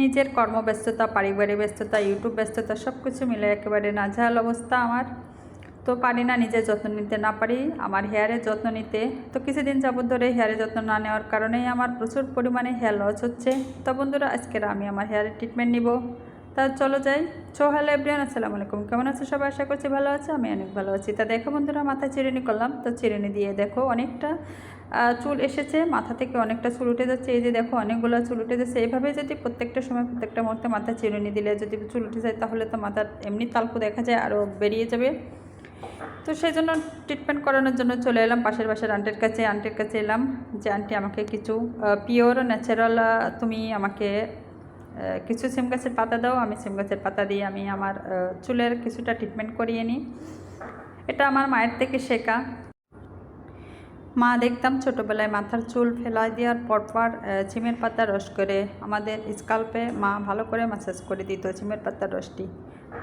নিজের কর্মব্যস্ততা, পারিবারিক ব্যস্ততা ইউটিউব ব্যস্ততা সব কিছু মিলে একেবারে নাজেহাল অবস্থা আমার। তো পারি না নিজের যত্ন নিতে, না পারি আমার হেয়ারের যত্ন নিতে। তো কিছুদিন যাবত ধরে হেয়ারের যত্ন না নেওয়ার কারণেই আমার প্রচুর পরিমাণে হেয়ার লস হচ্ছে। তো বন্ধুরা, আজকের আমি আমার হেয়ারের ট্রিটমেন্ট নিব। তা চলো যাই। চো হ্যালো এভরিয়ান আসসালামু আলাইকুম। কেমন আছো সবাই? আশা করছি ভালো আছে, আমি অনেক ভালো আছি। তা দেখো বন্ধুরা, মাথায় চিরুনি করলাম। তো চিরুনি দিয়ে দেখো অনেকটা চুল এসেছে, মাথা থেকে অনেকটা চুল উঠে যাচ্ছে। এই যে দেখো, অনেকগুলো চুল উঠে যাচ্ছে। এইভাবে যদি প্রত্যেকটা সময়, প্রত্যেকটা মুহূর্তে মাথায় চিরুনি দিলে যদি চুল উঠে যায়, তাহলে তো মাথার এমনি তালকু দেখা যায় আরও বেরিয়ে যাবে। তো সেই জন্য ট্রিটমেন্ট করানোর জন্য চলে এলাম পাশের বাসার আন্টির কাছে। আন্টির কাছে এলাম যে, আন্টি, আমাকে কিছু পিওর ন্যাচারাল তুমি আমাকে কিছু সিম গাছের পাতা দাও। আমি সিম গাছের পাতা দিয়ে আমি আমার চুলের কিছুটা ট্রিটমেন্ট করিয়ে নিই। এটা আমার মায়ের থেকে শেখা। মা দেখতাম ছোটোবেলায় মাথার চুল ফেলাই দেওয়ার পরপর ছিমের পাতা রস করে। আমাদের স্কাল্পে মা ভালো করে ম্যাসাজ করে দিত ছিমের পাতার রসটি।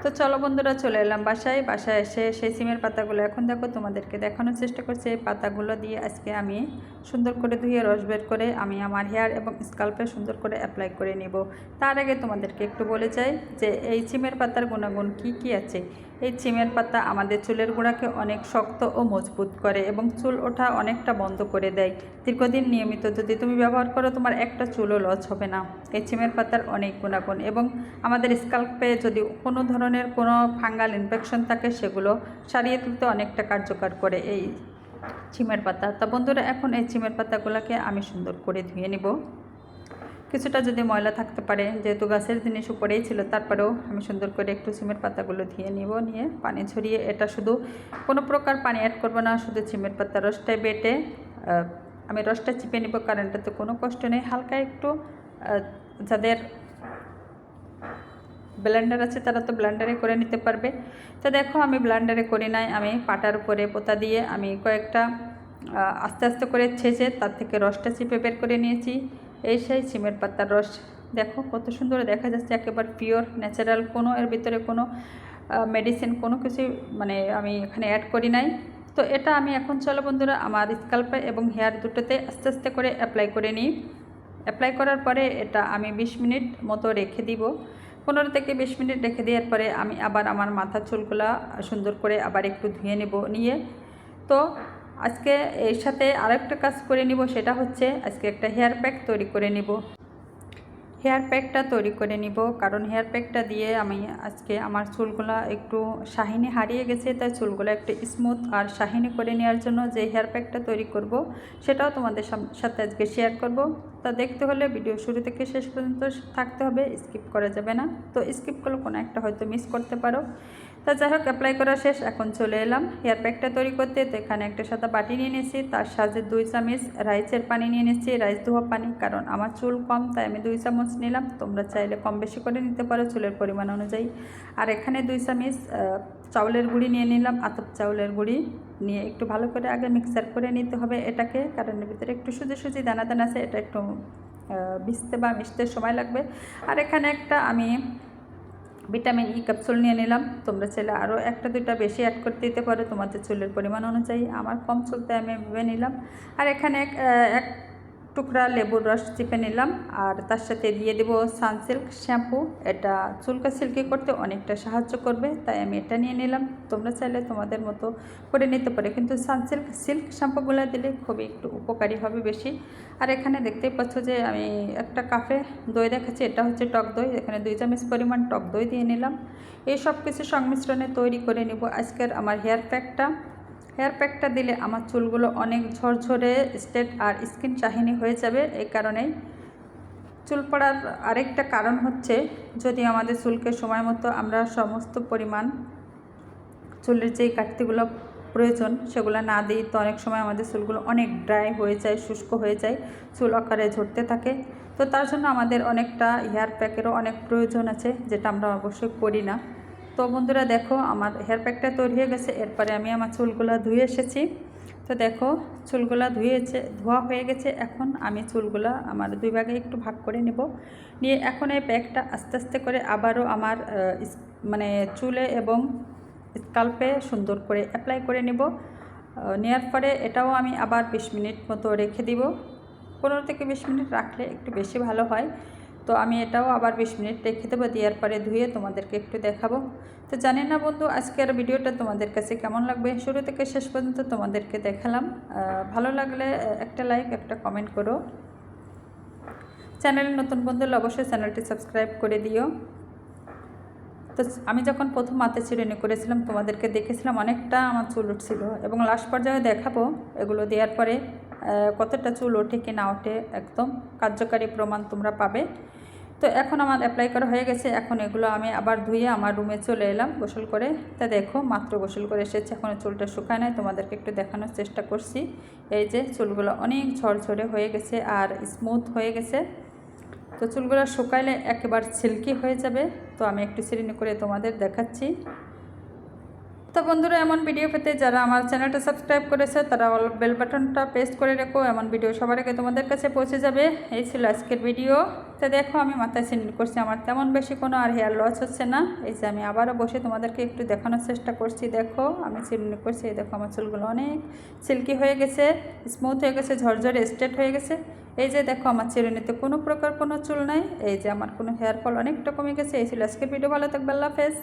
তো চলো বন্ধুরা, চলে এলাম বাসায়। বাসায় এসে সেই সিমের পাতাগুলো এখন দেখো, তোমাদেরকে দেখানোর চেষ্টা করছি। এই পাতাগুলো দিয়ে আজকে আমি সুন্দর করে ধুয়ে, রস বের করে আমি আমার হেয়ার এবং স্কাল্পে সুন্দর করে অ্যাপ্লাই করে নিব। তার আগে তোমাদেরকে একটু বলে চাই যে এই চিমের পাতার গুণাগুণ কি কি আছে? এই চিমের পাতা আমাদের চুলের গোড়াকে অনেক শক্ত ও মজবুত করে এবং চুল ওঠা অনেকটা বন্ধ করে দেয়। দীর্ঘদিন নিয়মিত যদি তুমি ব্যবহার করো, তোমার একটা চুলও লস হবে না। এই চিমের পাতার অনেক গুণাগুণ এবং আমাদের স্কাল্পে যদি কোনো ধরনের কোনো ফাঙ্গাল ইনফেকশন থাকে, সেগুলো সারিয়ে তুলতে অনেকটা কার্যকর করে এই চিমের পাতা। তা বন্ধুরা, এখন এই চিমের পাতাগুলোকে আমি সুন্দর করে ধুয়ে নিব। কিছুটা যদি ময়লা থাকতে পারে, যেহেতু গাছের জিনিস উপরেই ছিল, তারপরেও আমি সুন্দর করে একটু সিমের পাতাগুলো ধুয়ে নিব, নিয়ে পানি ছড়িয়ে, এটা শুধু কোনো প্রকার পানি অ্যাড করব না, শুধু সিমের পাতা রসটাই বেটে আমি রসটা চিপে নিব, কারণ এটাতে কোনো কষ্ট নেই। হালকা একটু যাদের ব্লেন্ডার আছে, তারা তো ব্লেন্ডারে করে নিতে পারবে। তো দেখো, আমি ব্লেন্ডারে করি নাই, আমি পাটার উপরে পোতা দিয়ে আমি কয়েকটা আস্তে আস্তে করে ছেঁচে তার থেকে রসটা চিপে বের করে নিয়েছি। এই সেই সিমের পাতার রস। দেখো, কত সুন্দর দেখা যাচ্ছে, একেবারে পিওর ন্যাচারাল কোনো, এর ভিতরে কোনো মেডিসিন কোনো কিছু মানে আমি এখানে অ্যাড করি নাই। তো এটা আমি এখন, চলো বন্ধুরা, আমার স্কাল্পে এবং হেয়ার দুটোতে আস্তে আস্তে করে অ্যাপ্লাই করে নিই। অ্যাপ্লাই করার পরে এটা আমি বিশ মিনিট মতো রেখে দিব। পনেরো থেকে বিশ মিনিট রেখে দেওয়ার পরে আমি আবার আমার মাথার চুলগুলা সুন্দর করে আবার একটু ধুয়ে নেব, নিয়ে। তো আজকে এর সাথে আরেকটা কাজ করে নিব, সেটা হচ্ছে আজকে একটা হেয়ার প্যাক তৈরি করে নিব। হেয়ার প্যাকটা তৈরি করে নিব। কারণ হেয়ার প্যাকটা দিয়ে আমি আজকে আমার চুলগুলা একটু শাহিনী হারিয়ে গেছে, তাই চুলগুলো একটু স্মুথ আর শাহিনী করে নেওয়ার জন্য যে হেয়ার প্যাকটা তৈরি করব, সেটাও তোমাদের সাথে আজকে শেয়ার করব। তা দেখতে হলে ভিডিও শুরু থেকে শেষ পর্যন্ত থাকতে হবে স্কিপ করা যাবে না। তো স্কিপ করলে কোনো একটা হয়তো মিস করতে পারো। তা যাই হোক অ্যাপ্লাই করা শেষ, এখন চলে এলাম। হেয়ার প্যাকটা তৈরি করতে, তো এখানে একটা সাদা বাটি নিয়ে নিয়েছি, তার সাথে দুই চামচ রাইসের পানি নিয়ে নিয়েছি, রাইস ধোয়া পানি, কারণ আমার চুল কম, তাই আমি দুই চামচ নিলাম। তোমরা চাইলে কম বেশি করে নিতে পারো চুলের পরিমাণ অনুযায়ী। আর এখানে দুই চামচ চাউলের গুঁড়ি নিয়ে নিলাম, আতপ চাউলের গুঁড়ি নিয়ে একটু ভালো করে আগে মিক্সার করে নিতে হবে এটাকে, কারণ এর ভিতরে একটু সুজি সুজি দানা দানা আছে, এটা একটু ভিজতে বা মিশতে সময় লাগবে। আর এখানে একটা আমি ভিটামিন ই ক্যাপসুল নিয়ে নিলাম। তোমরা চাইলে আরও একটা, দুইটা বেশি অ্যাড করতে দিতে পারো। তোমাদের চুলের পরিমাণ অনুযায়ী আমার কম চুলতে আমি ভেবে নিলাম। আর এখানে এক এক টুকরা লেবুর রস চিপে নিলাম আর তার সাথে দিয়ে দেবো সানসিল্ক শ্যাম্পু। এটা চুলকা সিল্কি করতে অনেকটা সাহায্য করবে, তাই আমি এটা নিয়ে নিলাম। তোমরা চাইলে তোমাদের মতো করে নিতে পারে, কিন্তু সানসিল্ক সিল্ক শ্যাম্পুগুলো দিলে খুবই একটু উপকারী হবে বেশি। আর এখানে দেখতেই পাচ্ছ যে আমি একটা কাফে দই দেখাচ্ছি, এটা হচ্ছে টক দই। এখানে দুই চামচ পরিমাণ টক দই দিয়ে নিলাম। এই সব কিছু সংমিশ্রণে তৈরি করে নেব। আজকের আমার হেয়ার প্যাকটা হেয়ার প্যাকটা দিলে আমার চুলগুলো অনেক ঝরঝরে স্ট্রেট আর স্কিন চাহিনি হয়ে যাবে এই কারণেই। চুল পড়ার আরেকটা কারণ হচ্ছে যদি আমাদের চুলকে সময় মতো আমরা সমস্ত পরিমাণ চুলের যেই কাটতিগুলো প্রয়োজন সেগুলো না দিই, তো অনেক সময় আমাদের চুলগুলো অনেক ড্রাই হয়ে যায়, শুষ্ক হয়ে যায়, চুল আকারে ঝরতে থাকে। তো তার জন্য আমাদের অনেকটা হেয়ার প্যাকেরও অনেক প্রয়োজন আছে যেটা আমরা অবশ্যই করি না। তো বন্ধুরা দেখো, আমার হেয়ার প্যাকটা তৈরি হয়ে গেছে। এরপরে আমি আমার চুলগুলো ধুয়ে এসেছি। তো দেখো, চুলগুলা ধুয়েছে, ধোয়া হয়ে গেছে। এখন আমি চুলগুলা আমার দুই ভাগে একটু ভাগ করে নেব। নিয়ে এখন এই প্যাকটা আস্তে আস্তে করে আবারও আমার মানে চুলে এবং স্কাল্পে সুন্দর করে অ্যাপ্লাই করে নেব। নেওয়ার পরে এটাও আমি আবার বিশ মিনিট মতো রেখে দিব। পনেরো থেকে বিশ মিনিট রাখলে একটু বেশি ভালো হয়। তো আমি এটাও আবার বিশ মিনিট রেখে দেবো দেওয়ার পরে ধুয়ে তোমাদেরকে একটু দেখাবো। তো জানি না বন্ধু, আজকের ভিডিওটা তোমাদের কাছে কেমন লাগবে? শুরু থেকে শেষ পর্যন্ত তোমাদেরকে দেখালাম। ভালো লাগলে একটা লাইক, একটা কমেন্ট করো। চ্যানেলে নতুন বন্ধু অবশ্যই চ্যানেলটি সাবস্ক্রাইব করে দিও। তো আমি যখন প্রথম হাতে চিরুনি করেছিলাম, তোমাদেরকে দেখেছিলাম, অনেকটা আমার চুল উঠছিল। এবং লাস্ট পর্যায়ে দেখাবো এগুলো দেওয়ার পরে। কতটা চুল ওঠে কি না ওঠে একদম কার্যকারী প্রমাণ তোমরা পাবে। তো এখন আমার অ্যাপ্লাই করা হয়ে গেছে, এখন এগুলো আমি আবার ধুয়ে আমার রুমে চলে এলাম গোসল করে। তা দেখো, মাত্র গোসল করে এসেছে এখনও চুলটা শুকায় নাই, তোমাদেরকে একটু দেখানোর চেষ্টা করছি। এই যে চুলগুলো অনেক ঝরঝরে হয়ে গেছে আর স্মুথ হয়ে গেছে। তো চুলগুলো শুকাইলে একেবারে সিল্কি হয়ে যাবে। তো আমি একটু সিরিনি করে তোমাদের দেখাচ্ছি। তো বন্ধুরা, এমন ভিডিও পেতে যারা আমার চ্যানেলটা সাবস্ক্রাইব করেছে, তারা অল বেল বাটনটা প্রেস করে রেখো, এমন ভিডিও সবার আগে তোমাদের কাছে পৌঁছে যাবে। এই ছিল আজকের ভিডিও তো দেখো, আমি মাথায় সিন করছি, আমার তেমন বেশি কোনো আর হেয়ার লস হচ্ছে না। এই যে আমি আবারও বসে তোমাদেরকে একটু দেখানোর চেষ্টা করছি, দেখো, আমি চিরুনি করছি, এই দেখো, আমার চুলগুলো অনেক সিল্কি হয়ে গেছে স্মুথ হয়ে গেছে, ঝরঝরে স্ট্রেট হয়ে গেছে। এই যে দেখো, আমার চিরুনিতে কোনো প্রকার কোনো চুল নাই, এই যে আমার কোনো হেয়ার ফল অনেকটা কমে গেছে। এই ছিল আজকের ভিডিও ভালো থাকবে, আল্লাহ হাফেজ।